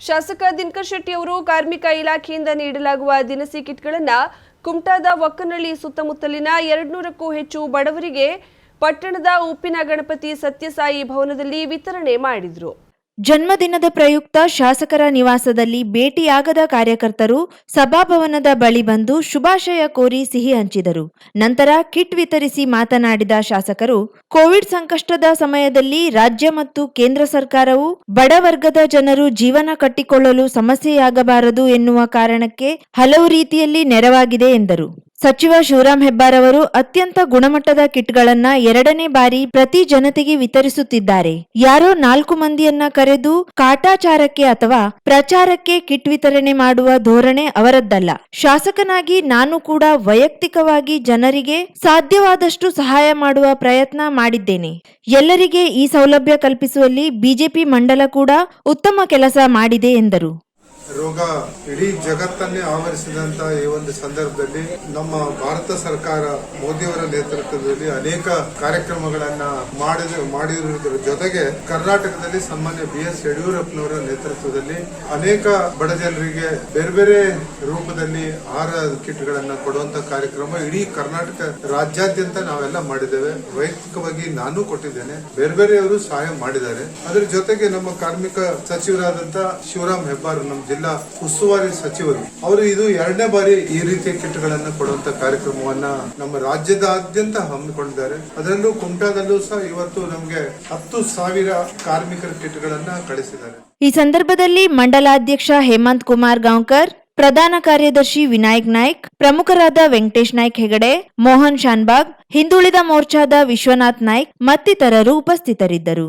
ಶಾಸಕ ದಿನಕರ್ ಶೆಟ್ಟಿ ಅವರು ಕಾರ್ಮಿಕ ಇಲಾಖೆಯಿಂದ ನೀಡಲಾಗುವ ದಿನಸಿ ಕಿಟ್ಗಳನ್ನು ಕುಮಟಾದ ಒಕ್ಕನಹಳ್ಳಿ ಸುತ್ತಮುತ್ತಲಿನ ಎರಡ್ನೂರಕ್ಕೂ ಹೆಚ್ಚು ಬಡವರಿಗೆ ಪಟ್ಟಣದ ಉಪ್ಪಿನ ಗಣಪತಿ ಸತ್ಯಸಾಯಿ ಭವನದಲ್ಲಿ ವಿತರಣೆ ಮಾಡಿದ್ರು. ಜನ್ಮದಿನದ ಪ್ರಯುಕ್ತ ಶಾಸಕರ ನಿವಾಸದಲ್ಲಿ ಭೇಟಿಯಾಗದ ಕಾರ್ಯಕರ್ತರು ಸಭಾಭವನದ ಬಳಿ ಬಂದು ಶುಭಾಶಯ ಕೋರಿ ಸಿಹಿ ಹಂಚಿದರು. ನಂತರ ಕಿಟ್ ವಿತರಿಸಿ ಮಾತನಾಡಿದ ಶಾಸಕರು, ಕೋವಿಡ್ ಸಂಕಷ್ಟದ ಸಮಯದಲ್ಲಿ ರಾಜ್ಯ ಮತ್ತು ಕೇಂದ್ರ ಸರ್ಕಾರವು ಬಡ ವರ್ಗದ ಜನರು ಜೀವನ ಕಟ್ಟಿಕೊಳ್ಳಲು ಸಮಸ್ಯೆಯಾಗಬಾರದು ಎನ್ನುವ ಕಾರಣಕ್ಕೆ ಹಲವು ರೀತಿಯಲ್ಲಿ ನೆರವಾಗಿದೆ ಎಂದರು. ಸಚಿವ ಶಿವರಾಮ್ ಹೆಬ್ಬಾರ್ ಅವರು ಅತ್ಯಂತ ಗುಣಮಟ್ಟದ ಕಿಟ್ಗಳನ್ನ ಎರಡನೇ ಬಾರಿ ಪ್ರತಿ ಜನತೆಗೆ ವಿತರಿಸುತ್ತಿದ್ದಾರೆ. ಯಾರೋ ನಾಲ್ಕು ಮಂದಿಯನ್ನ ಕರೆದು ಕಾಟಾಚಾರಕ್ಕೆ ಅಥವಾ ಪ್ರಚಾರಕ್ಕೆ ಕಿಟ್ ವಿತರಣೆ ಮಾಡುವ ಧೋರಣೆ ಅವರದ್ದಲ್ಲ. ಶಾಸಕನಾಗಿ ನಾನು ಕೂಡ ವೈಯಕ್ತಿಕವಾಗಿ ಜನರಿಗೆ ಸಾಧ್ಯವಾದಷ್ಟು ಸಹಾಯ ಮಾಡುವ ಪ್ರಯತ್ನ ಮಾಡಿದ್ದೇನೆ. ಎಲ್ಲರಿಗೆ ಈ ಸೌಲಭ್ಯ ಕಲ್ಪಿಸುವಲ್ಲಿ ಬಿಜೆಪಿ ಮಂಡಲ ಕೂಡ ಉತ್ತಮ ಕೆಲಸ ಮಾಡಿದೆ ಎಂದರು. ರೋಗ ಇಡೀ ಜಗತ್ತನ್ನೇ ಆವರಿಸಿದಂತ ಈ ಒಂದು ಸಂದರ್ಭದಲ್ಲಿ ನಮ್ಮ ಭಾರತ ಸರ್ಕಾರ ಮೋದಿಯವರ ನೇತೃತ್ವದಲ್ಲಿ ಅನೇಕ ಕಾರ್ಯಕ್ರಮಗಳನ್ನ ಮಾಡಿದ ಮಾಡಿರುವುದರ ಜೊತೆಗೆ ಕರ್ನಾಟಕದಲ್ಲಿ ಸನ್ಮಾನ್ಯ ಬಿ ಎಸ್ ಯಡಿಯೂರಪ್ಪನವರ ನೇತೃತ್ವದಲ್ಲಿ ಅನೇಕ ಬಡ ಜನರಿಗೆ ಬೇರೆ ಬೇರೆ ರೂಪದಲ್ಲಿ ಆಹಾರ ಕಿಟ್ಗಳನ್ನ ಕೊಡುವಂತ ಕಾರ್ಯಕ್ರಮ ಇಡೀ ಕರ್ನಾಟಕ ರಾಜ್ಯಾದ್ಯಂತ ನಾವೆಲ್ಲ ಮಾಡಿದ್ದೇವೆ. ವೈಯಕ್ತಿಕವಾಗಿ ನಾನು ಕೊಟ್ಟಿದ್ದೇನೆ. ಬೇರೆ ಬೇರೆಯವರು ಸಹಾಯ ಮಾಡಿದ್ದಾರೆ. ಅದರ ಜೊತೆಗೆ ನಮ್ಮ ಕಾರ್ಮಿಕ ಸಚಿವರಾದಂತಹ ಶಿವರಾಮ್ ಹೆಬ್ಬಾರ್ ನಮ್ಮ ಜಿಲ್ಲಾ ಉಸ್ತುವಾರಿ ಸಚಿವರು, ಅವರು ಇದು ಎರಡನೇ ಬಾರಿ ಈ ರೀತಿಯ ಕಿಟ್ಗಳನ್ನು ಕೊಡುವಂತ ಕಾರ್ಯಕ್ರಮವನ್ನ ನಮ್ಮ ರಾಜ್ಯದಾದ್ಯಂತ ಹಮ್ಮಿಕೊಂಡಿದ್ದಾರೆ. ಅದರಲ್ಲೂ ಕುಮಟಾದಲ್ಲೂ ಸಹ ಇವತ್ತು ನಮಗೆ ಹತ್ತು ಸಾವಿರ ಕಾರ್ಮಿಕರ ಕಿಟ್ಗಳನ್ನ ಕಳಿಸಿದ್ದಾರೆ. ಈ ಸಂದರ್ಭದಲ್ಲಿ ಮಂಡಲಾಧ್ಯಕ್ಷ ಹೇಮಂತ್ ಕುಮಾರ್ ಗಾಂವ್ಕರ್, ಪ್ರಧಾನ ಕಾರ್ಯದರ್ಶಿ ವಿನಾಯಕ್ ನಾಯ್ಕ್, ಪ್ರಮುಖರಾದ ವೆಂಕಟೇಶ್ ನಾಯ್ಕ್ ಹೆಗಡೆ, ಮೋಹನ್ ಶಾನ್ಬಾಗ್, ಹಿಂದುಳಿದ ಮೋರ್ಚಾದ ವಿಶ್ವನಾಥ್ ನಾಯ್ಕ್ ಮತ್ತಿತರರು ಉಪಸ್ಥಿತರಿದ್ದರು.